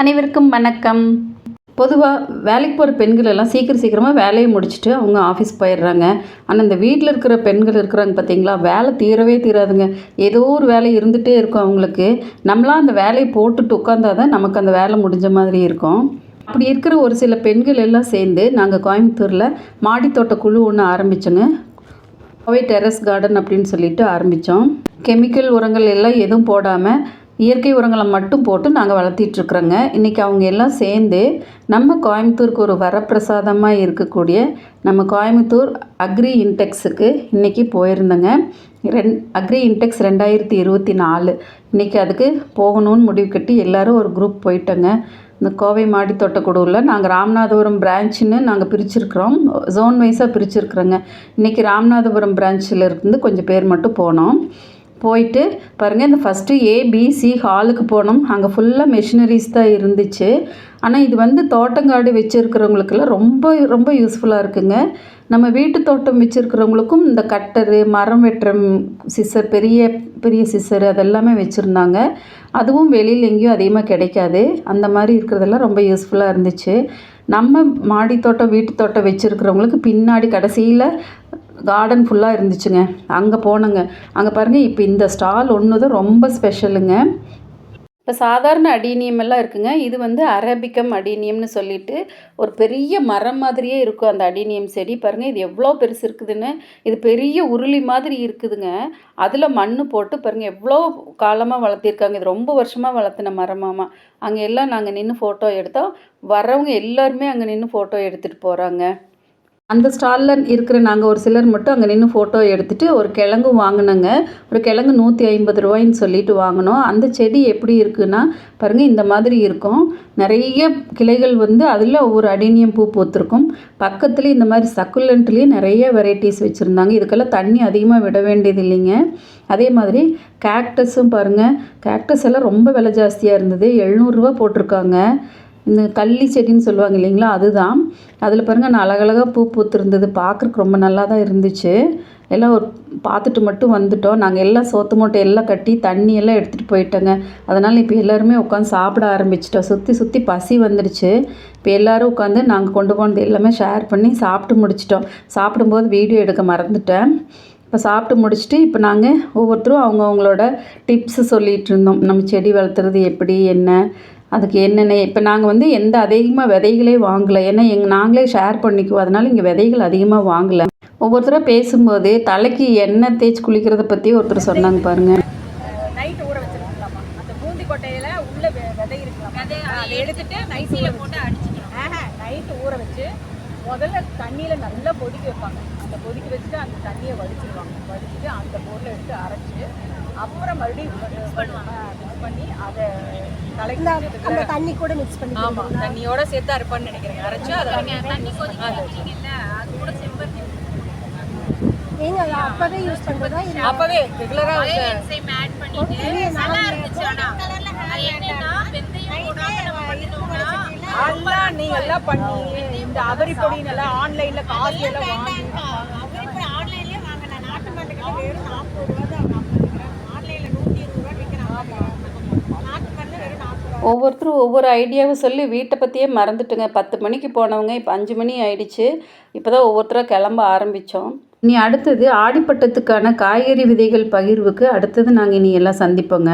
அனைவருக்கும் வணக்கம். பொதுவாக வேலைக்கு போகிற பெண்கள் எல்லாம் சீக்கிரம் சீக்கிரமாக வேலையை முடிச்சுட்டு அவங்க ஆஃபீஸ் போயிடுறாங்க. ஆனால் இந்த வீட்டில் இருக்கிற பெண்கள் இருக்கிறாங்க பார்த்தீங்களா வேலை தீரவே தீராதுங்க. ஏதோ ஒரு வேலை இருந்துகிட்டே இருக்கும் அவங்களுக்கு. நம்மளாம் அந்த வேலையை போட்டுட்டு உட்காந்தா தான் நமக்கு அந்த வேலை முடிஞ்ச மாதிரி இருக்கும். அப்படி இருக்கிற ஒரு சில பெண்கள் எல்லாம் சேர்ந்து நாங்கள் கோயம்புத்தூரில் மாடித்தோட்ட குழு ஒன்று ஆரம்பித்தோங்க கோவை டெரஸ் கார்டன் அப்படின்னு சொல்லிட்டு ஆரம்பித்தோம் கெமிக்கல் உரங்கள் எல்லாம் எதுவும் போடாமல் இயற்கை உரங்களை மட்டும் போட்டு நாங்கள் வளர்த்திட்ருக்குறோங்க இன்றைக்கி அவங்க எல்லாம் சேர்ந்து நம்ம கோயம்புத்தூருக்கு ஒரு வரப்பிரசாதமாக இருக்கக்கூடிய நம்ம கோயம்புத்தூர் அக்ரி இன்டெக்ஸுக்கு இன்றைக்கி போயிருந்தேங்க. ரெண் அக்ரி இன்டெக்ஸ் ரெண்டாயிரத்தி இருபத்தி நாலு. இன்றைக்கி அதுக்கு போகணும்னு முடிவு கட்டி எல்லோரும் ஒரு குரூப் போயிட்டோங்க. இந்த கோவை மாடி தோட்டக்குழுவில் நாங்கள் ராமநாதபுரம் பிரான்ச்சுன்னு நாங்கள் பிரிச்சுருக்குறோம். ஜோன் வைஸாக பிரிச்சுருக்குறோங்க. இன்றைக்கி ராமநாதபுரம் பிரான்ச்சில் இருந்து கொஞ்சம் பேர் மட்டும் போனோம். போயிட்டு பாருங்கள் இந்த ஃபஸ்ட்டு ஏபிசி ஹாலுக்கு போனோம். அங்கே ஃபுல்லாக மெஷினரிஸ் தான் இருந்துச்சு. ஆனால் இது வந்து தோட்டங்காடு வச்சுருக்கிறவங்களுக்கெல்லாம் ரொம்ப ரொம்ப யூஸ்ஃபுல்லாக இருக்குங்க. நம்ம வீட்டு தோட்டம் வச்சுருக்கிறவங்களுக்கும் இந்த கட்டரு மரம் வெட்டுற சிசர் பெரிய பெரிய சிசர் அதெல்லாமே வச்சுருந்தாங்க. அதுவும் வெளியில் எங்கேயும் அதிகமாக கிடைக்காது. அந்த மாதிரி இருக்கிறதெல்லாம் ரொம்ப யூஸ்ஃபுல்லாக இருந்துச்சு. நம்ம மாடி தோட்டம் வீட்டு தோட்டம் வச்சுருக்கிறவங்களுக்கு பின்னாடி கடைசியில் கார்டன் ஃபுல்லாக இருந்துச்சுங்க. அங்கே போனோங்க. அங்கே பாருங்கள் இப்போ இந்த ஸ்டால் ஒன்று தான் ரொம்ப ஸ்பெஷலுங்க இப்போ சாதாரண அடீனியம் எல்லாம் இருக்குங்க. இது வந்து அரபிக்கம் அடீனியம்னு சொல்லிட்டு ஒரு பெரிய மரம் மாதிரியே இருக்கும் அந்த அடீனியம் செடி. பாருங்கள் இது எவ்வளோ பெருசு இருக்குதுன்னு. இது பெரிய உருளி மாதிரி இருக்குதுங்க. அதில் மண் போட்டு பாருங்கள் எவ்வளோ காலமாக வளர்த்திருக்காங்க. இது ரொம்ப வருஷமாக வளர்த்தின மரமாமா அங்கே எல்லாம் நாங்கள் நின்று ஃபோட்டோ எடுத்தோம். வரவங்க எல்லாருமே அங்கே நின்று ஃபோட்டோ எடுத்துகிட்டு போகிறாங்க அந்த ஸ்டாலில் இருக்கிற நாங்கள் ஒரு சிலர் மட்டும் அங்கே நின்று ஃபோட்டோ எடுத்துகிட்டு ஒரு கிழங்கு வாங்கினோங்க. ஒரு கிழங்கு நூற்றி ஐம்பது ரூபாயின்னு சொல்லிட்டு வாங்கினோம். அந்த செடி எப்படி இருக்குன்னா பாருங்கள் இந்த மாதிரி இருக்கும். நிறைய கிளைகள் வந்து அதில் ஒவ்வொரு அடினியம் பூ பூத்திருக்கும். பக்கத்துலேயே இந்த மாதிரி சக்குலண்ட்லேயும் நிறைய வெரைட்டிஸ் வச்சுருந்தாங்க. இதுக்கெல்லாம் தண்ணி அதிகமாக விட வேண்டியது இல்லைங்க. அதே மாதிரி கேக்டஸும் பாருங்கள் கேக்டஸ் எல்லாம் ரொம்ப விலை ஜாஸ்தியாக இருந்தது. எழுநூறுரூவா போட்டிருக்காங்க. இந்த கள்ளி செடின்னு சொல்லுவாங்க இல்லைங்களா அதுதான். அதில் பாருங்கள் நான் அழகழகாக பூ பூத்துருந்தது பார்க்குறக்கு ரொம்ப நல்லா தான் இருந்துச்சு. எல்லாம் ஒரு பார்த்துட்டு மட்டும் வந்துட்டோம். நாங்கள் எல்லாம் சோத்து மூட்டை எல்லாம் கட்டி தண்ணி எல்லாம் எடுத்துகிட்டு போயிட்டோங்க. அதனால் இப்போ எல்லாருமே உட்காந்து சாப்பிட ஆரம்பிச்சிட்டோம். சுற்றி சுற்றி பசி வந்துடுச்சு இப்போ எல்லோரும் உட்காந்து நாங்கள் கொண்டு போனது எல்லாமே ஷேர் பண்ணி சாப்பிட்டு முடிச்சிட்டோம். சாப்பிடும்போது வீடியோ எடுக்க மறந்துட்டேன். இப்போ சாப்பிட்டு முடிச்சுட்டு இப்போ நாங்கள் ஒவ்வொருத்தரும் அவங்கவுங்களோட டிப்ஸு சொல்லிகிட்டு இருந்தோம். நம்ம செடி வளர்த்துறது எப்படி என்ன? அதுக்கு என்னென்ன இப்போ நாங்கள் வந்து எந்த அதிகமாக விதைகளே வாங்கலை. ஏன்னா எங்கள் நாங்களே ஷேர் பண்ணிக்குவோம். அதனால் இங்கே விதைகள் அதிகமாக வாங்கலை. ஒவ்வொருத்தராக பேசும்போது தலைக்கு எண்ணெய் தேய்ச்சி குளிக்கிறத பற்றி ஒருத்தர் சொன்னாங்க பாருங்கள் நைட் ஊற வச்சிருக்கலாமா? அந்த பூந்தி கொட்டையில உள்ள விதை இருக்கலாம்? அதை எடுத்துட்டு நைட்டில் போட்டு அடிச்சுக்கலாம் நைட்டு ஊற வச்சு முதல்ல தண்ணியில நல்லா கொதிக்க வைப்பாங்க. அந்த கொதிக்க வச்சுட்டு அந்த தண்ணியை வடிச்சிருவாங்க. வடிச்சிட்டு அந்த பொருளை எடுத்து அரைச்சு அப்புறம் மறுபடியும் மிக்ஸ் பண்ணி அதை கலக்கி அந்த தண்ணி கூட மிக்ஸ் பண்ணி ஆமா தண்ணியோட சேர்த்து அரைப்பான்னு நினைக்கிறேன். அரைச்சு அதை தண்ணி அது கூட செம்பருத்தி ஏங்க அப்பவே யூஸ் பண்றதா இல்ல? அப்பவே ரெகுலரா என்சைம் ஆட் பண்ணிட்டு நல்லா இருந்துச்சு ஆனா. அது என்னன்னா வெந்தயம் போடாம நம்ம பண்ணிட்டோம்னா அதெல்லாம் நீங்க எல்லாம் பண்ணி இந்த அவரி எல்லாம் ஆன்லைன்ல காசு எல்லாம் வாங்கி அவர் இப்ப ஆன்லைன்லயே வாங்கினேன் நாட்டு மருந்துக்கு வெறும் நாற்பது ரூபா தான் ஆன்லைன்ல நூத்தி இருபது ரூபா விற்கிறாங்க நாட்டு மருந்து வெறும் நாற்பது ரூபா ஒவ்வொருத்தரும் ஒவ்வொரு ஐடியாவும் சொல்லி வீட்டை பற்றியே மறந்துட்டுங்க. பத்து மணிக்கு போனவங்க இப்போ அஞ்சு மணி ஆயிடுச்சு. இப்போ தான் ஒவ்வொருத்தராக கிளம்ப ஆரம்பித்தோம் இனி அடுத்தது ஆடிப்பட்டத்துக்கான காய்கறி விதைகள் பகிர்வுக்கு அடுத்தது நாங்கள் இனி எல்லாம் சந்திப்போங்க.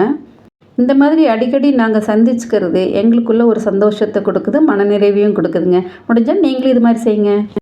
இந்த மாதிரி அடிக்கடி நாங்கள் சந்திச்சுக்கிறது எங்களுக்குள்ள ஒரு சந்தோஷத்தை கொடுக்குது மனநிறைவையும் கொடுக்குதுங்க. முடிஞ்சால் நீங்களும் இது மாதிரி செய்யுங்க.